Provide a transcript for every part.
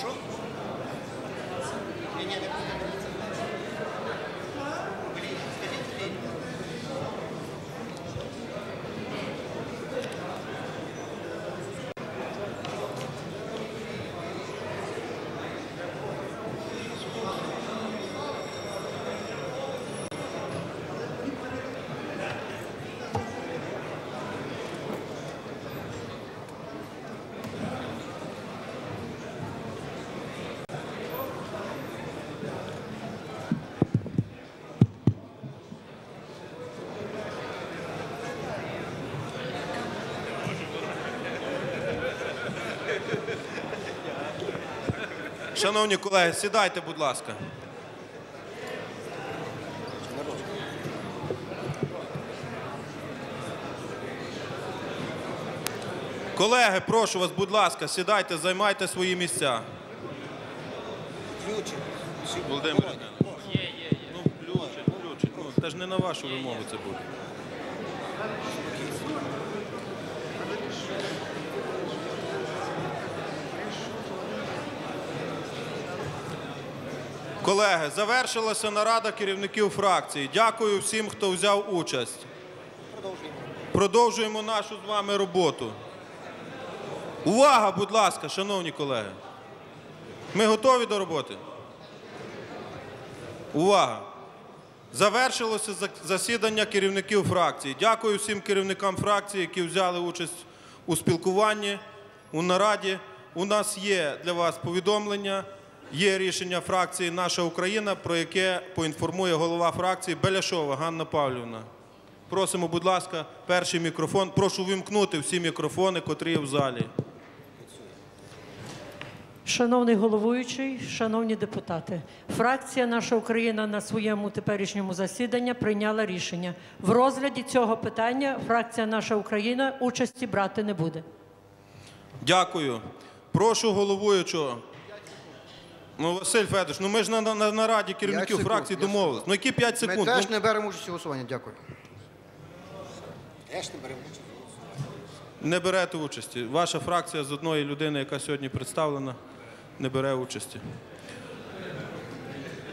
Прошу. Шановні колеги, сідайте, будь ласка. Колеги, прошу вас, будь ласка, сідайте, займайте свої місця. Володимир. Ну, включить, включить. Ну, це ж не на вашу вимогу це буде. Колеги, завершилася нарада керівників фракцій. Дякую всім, хто взяв участь. Продовжуємо. Продовжуємо нашу з вами роботу. Увага, будь ласка, шановні колеги. Ми готові до роботи? Увага! Завершилося за- засідання керівників фракцій. Дякую всім керівникам фракцій, які взяли участь у спілкуванні, у нараді. У нас є для вас повідомлення, є рішення фракції Наша Україна, про яке поінформує голова фракції Беляшова Ганна Павлівна. Просимо, будь ласка, перший мікрофон. Прошу вимкнути всі мікрофони, котрі є в залі. Шановний головуючий, шановні депутати, фракція Наша Україна на своєму теперішньому засіданні прийняла рішення. В розгляді цього питання фракція Наша Україна участі брати не буде. Дякую. Прошу головуючого. Ну, Василь Федорович, ну ми ж на, на, на нараді керівників секунд, фракцій домовились. Ну які 5 Ми секунд? теж Ну, не беремо участь у голосуванні. Дякую. Теж не беремо участь. не берете участі. Ваша фракція з одної людини, яка сьогодні представлена, не бере участі.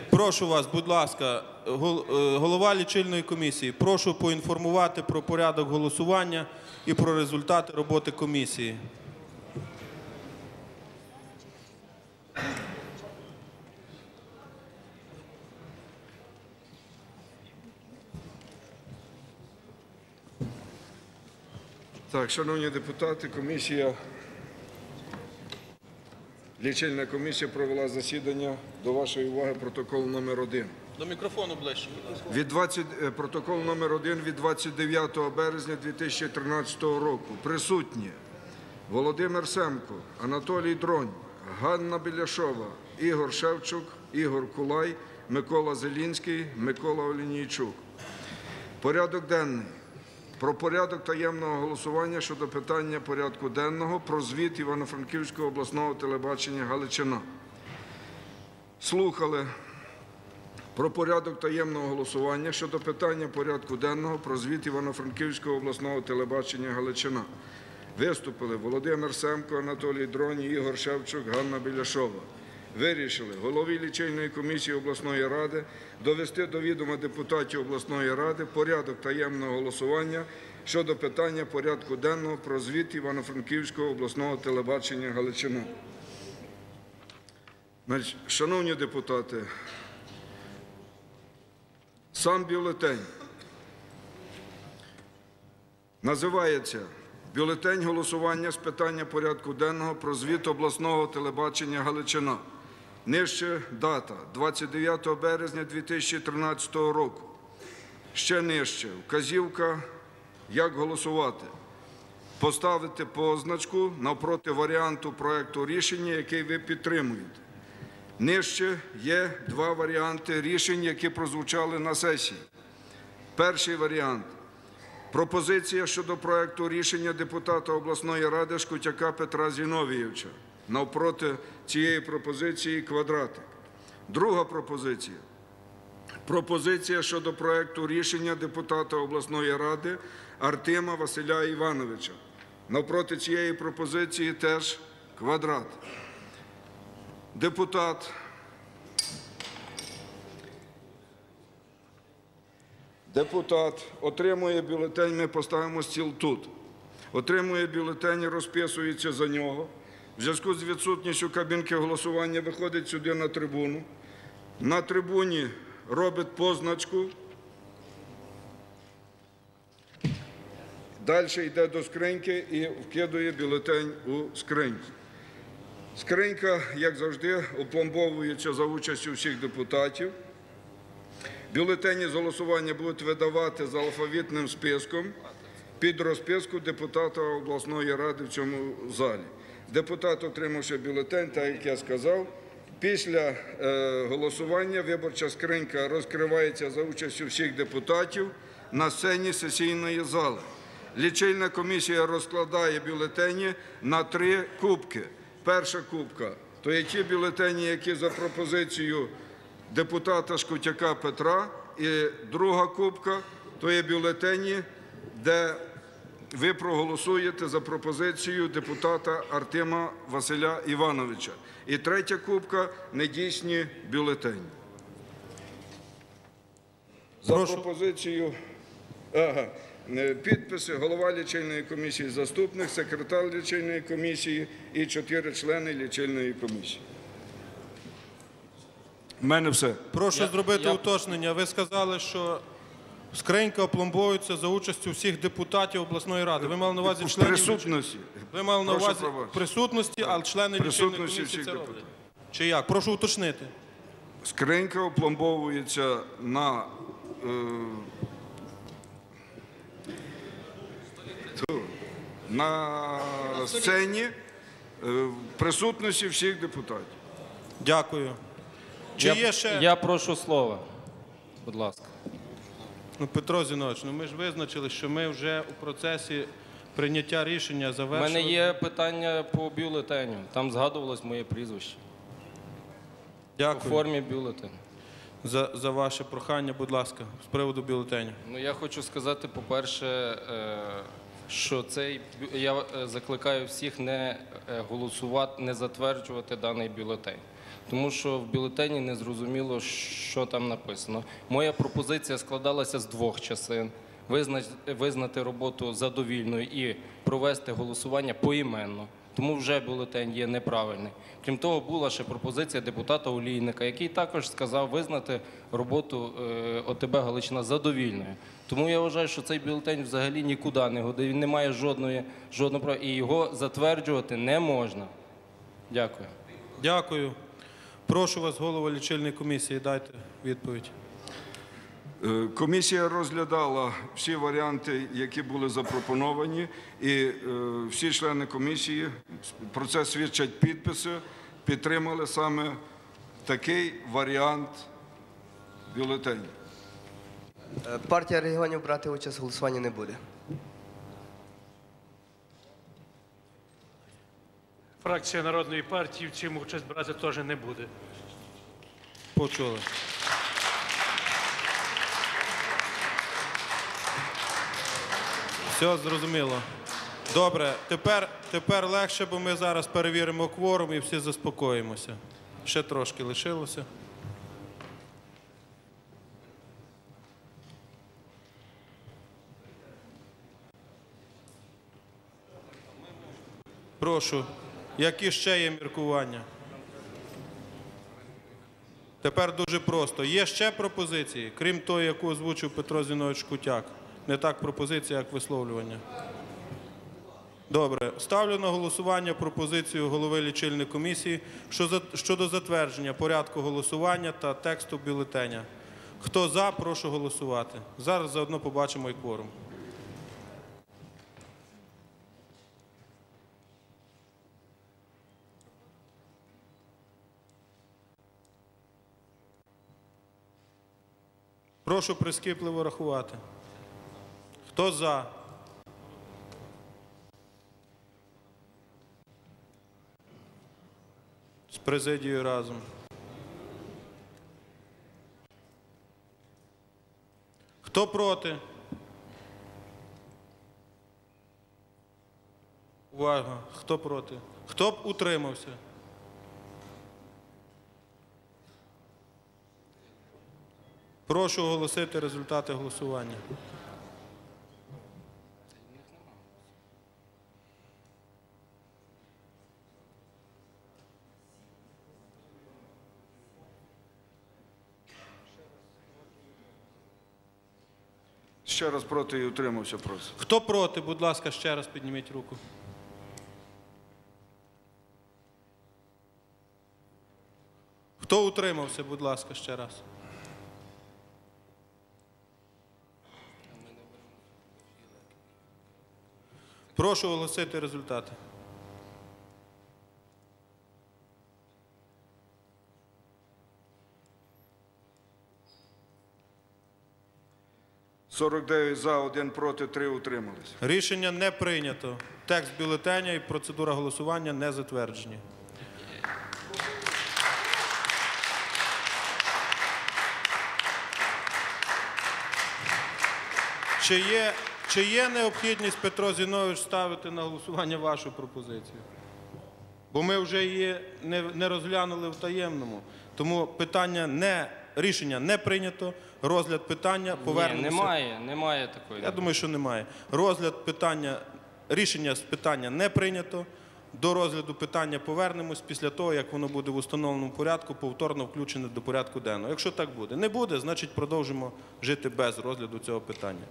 Прошу вас, будь ласка, гол- е, голова лічильної комісії, прошу поінформувати про порядок голосування і про результати роботи комісії. Так, шановні депутати, комісія, лічильна комісія провела засідання до вашої уваги протокол номер 1 До мікрофону ближче. Від 20, е, протокол номер 1 від 29 березня 2013 року. Присутні Володимир Семко, Анатолій Дронь, Ганна Біляшова, Ігор Шевчук, Ігор Кулай, Микола Зелінський, Микола Олінійчук. Порядок денний. Про порядок таємного голосування щодо питання порядку денного про звіт Івано-Франківського обласного телебачення Галичина. Слухали про порядок таємного голосування щодо питання порядку денного про звіт Івано-Франківського обласного телебачення Галичина. Виступили Володимир Семко, Анатолій Дроні, Ігор Шевчук, Ганна Біляшова. Вирішили голові лічильної комісії обласної ради довести до відома депутатів обласної ради порядок таємного голосування щодо питання порядку денного про звіт Івано-Франківського обласного телебачення Галичина. Шановні депутати, Сам бюлетень називається Бюлетень голосування з питання порядку денного про звіт обласного телебачення Галичина. Нижче дата 29 березня 2013 року. Ще нижче вказівка, як голосувати. Поставити позначку навпроти варіанту проекту рішення, який ви підтримуєте. Нижче є два варіанти рішень, які прозвучали на сесії. Перший варіант пропозиція щодо проекту рішення депутата обласної ради Шкутяка Петра Зіновійовича. Навпроти цієї пропозиції квадратик. Друга пропозиція. Пропозиція щодо проекту рішення депутата обласної ради Артема Василя Івановича. Навпроти цієї пропозиції теж квадрат. депутат Депутат отримує бюлетень, ми поставимо стіл тут. Отримує бюлетень, розписується за нього. В зв'язку з відсутністю кабінки голосування виходить сюди на трибуну. На трибуні робить позначку. Далі йде до скриньки і вкидує бюлетень у скриньку. Скринька, як завжди, опломбовується за участю всіх депутатів. Бюлетені з голосування будуть видавати за алфавітним списком під розписку депутата обласної ради в цьому залі. Депутат, отримавши бюлетень, так як я сказав, після е, голосування виборча скринька розкривається за участю всіх депутатів на сцені сесійної зали. Лічильна комісія розкладає бюлетені на три кубки. Перша кубка то є ті бюлетені, які за пропозицією депутата Шкутяка Петра, і друга кубка то є бюлетені, де ви проголосуєте за пропозицію депутата Артема Василя Івановича. І третя кубка недійсні бюлетені. За Прошу. ага, е, підписи голова лічильної комісії, заступник, секретар лічильної комісії і чотири члени лічильної комісії. У мене все. Прошу Я- зробити я- уточнення. Ви сказали, що скринька опломбовується за участю всіх депутатів обласної ради. Ви мали на увазі В членів присутності. Ви мали на Прошу увазі присутності, але члени лічильної Присутності комісії всіх це роблять. депутатів. Чи як? Прошу уточнити. Скринька опломбовується на, е, ту, на сцені е, в присутності всіх депутатів. Дякую. Чи є ще я прошу слова. Будь ласка. Ну, Петро Зінович, ну ми ж визначили, що ми вже у процесі прийняття рішення У завершили. мене є питання по бюлетеню. Там згадувалось моє прізвище. Дякую. Дякую формі бюлетеню. за, за ваше прохання, будь ласка, з приводу бюлетеню. Ну я хочу сказати, по-перше, е, що цей я е, закликаю всіх не е, голосувати, не затверджувати даний бюлетень. Тому що в бюлетені не зрозуміло, що там написано. Моя пропозиція складалася з двох частин: визнати, роботу задовільною і провести голосування поіменно. Тому вже бюлетень є неправильний. Крім того, була ще пропозиція депутата Олійника, який також сказав визнати роботу е, ОТБ Галичина задовільною. Тому я вважаю, що цей бюлетень взагалі нікуди не годить. Він не має жодної жодного права і його затверджувати не можна. Дякую. Дякую. Прошу вас, голова лічильної комісії, дайте відповідь. Е, Комісія розглядала всі варіанти, які були запропоновані, і е, всі члени комісії, про це свідчать підписи, підтримали саме такий варіант бюлетеню. Е, Партія регіонів брати участь в голосуванні не буде. Фракція Народної партії в цьому участь брати теж не буде. Почули. Все зрозуміло. Добре, тепер, тепер легше, бо ми зараз перевіримо кворум і всі заспокоїмося. Ще трошки лишилося. Прошу, які ще є міркування? Тепер дуже просто. Є ще пропозиції, крім тої, яку озвучив Петро Зінович Кутяк. Не так пропозиція, як висловлювання. Добре. Ставлю на голосування пропозицію голови лічильної комісії щодо затвердження порядку голосування та тексту бюлетеня. Хто за, прошу голосувати. Зараз заодно побачимо і кворум. Прошу прискіпливо рахувати. Хто за? З президією разом. Хто проти? Уважно. Хто проти? Хто б утримався? Прошу оголосити результати голосування. Проти і утримався, просить. Хто проти, будь ласка, ще раз підніміть руку. Хто утримався, будь ласка, ще раз. Прошу оголосити результати. – 49 за, 1 проти, 3 утримались. Рішення не прийнято. Текст бюлетеня і процедура голосування не затверджені. Чи є, чи є необхідність, Петро Зінович, ставити на голосування вашу пропозицію? Бо ми вже її не, не розглянули в таємному. Тому питання не, рішення не прийнято. Розгляд питання Ні, повернемося. немає, немає такої. Я думаю, що немає. Розгляд питання, рішення з питання не прийнято. До розгляду питання повернемось після того, як воно буде в установленому порядку, повторно включене до порядку денного. Якщо так буде, не буде, значить продовжимо жити без розгляду цього питання.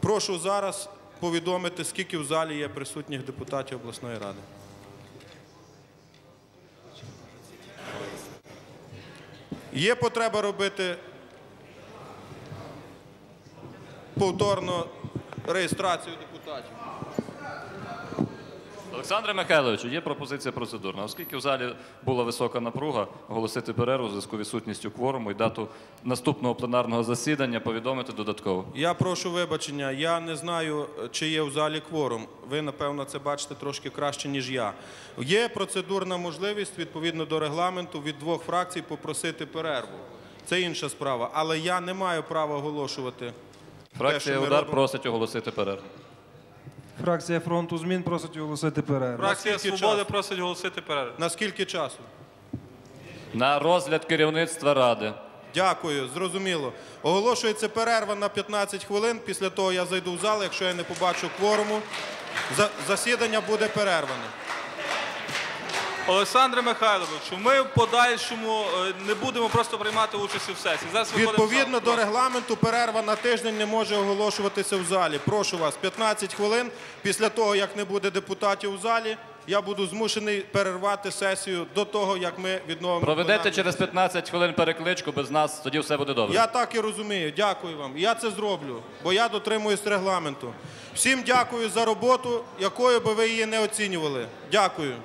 Прошу зараз повідомити, скільки в залі є присутніх депутатів обласної ради. Є потреба робити повторно реєстрацію депутатів. Олександре Михайловичу, є пропозиція процедурна. Оскільки в залі була висока напруга, оголосити перерву в зв'язку з відсутністю кворуму і дату наступного пленарного засідання повідомити додатково. Я прошу вибачення, я не знаю, чи є в залі кворум. Ви, напевно, це бачите трошки краще, ніж я. Є процедурна можливість, відповідно до регламенту, від двох фракцій попросити перерву. Це інша справа. Але я не маю права оголошувати. Фракція Удар просить оголосити перерву. Фракція фронту змін просить оголосити перерву. Фракція Наскільки Свободи часу? просить оголосити перерву. На скільки часу? На розгляд керівництва ради. Дякую, зрозуміло. Оголошується перерва на 15 хвилин. Після того я зайду в зал, якщо я не побачу кворуму. Засідання буде перерване. Олександре Михайловичу, ми в подальшому е, не будемо просто приймати участь в сесії. Зараз. Відповідно до регламенту, перерва на тиждень не може оголошуватися в залі. Прошу вас, 15 хвилин. Після того, як не буде депутатів у залі, я буду змушений перервати сесію до того, як ми відновимо. Проведете через 15 хвилин перекличку без нас, тоді все буде добре. Я так і розумію. Дякую вам. Я це зроблю, бо я дотримуюсь регламенту. Всім дякую за роботу, якою би ви її не оцінювали. Дякую.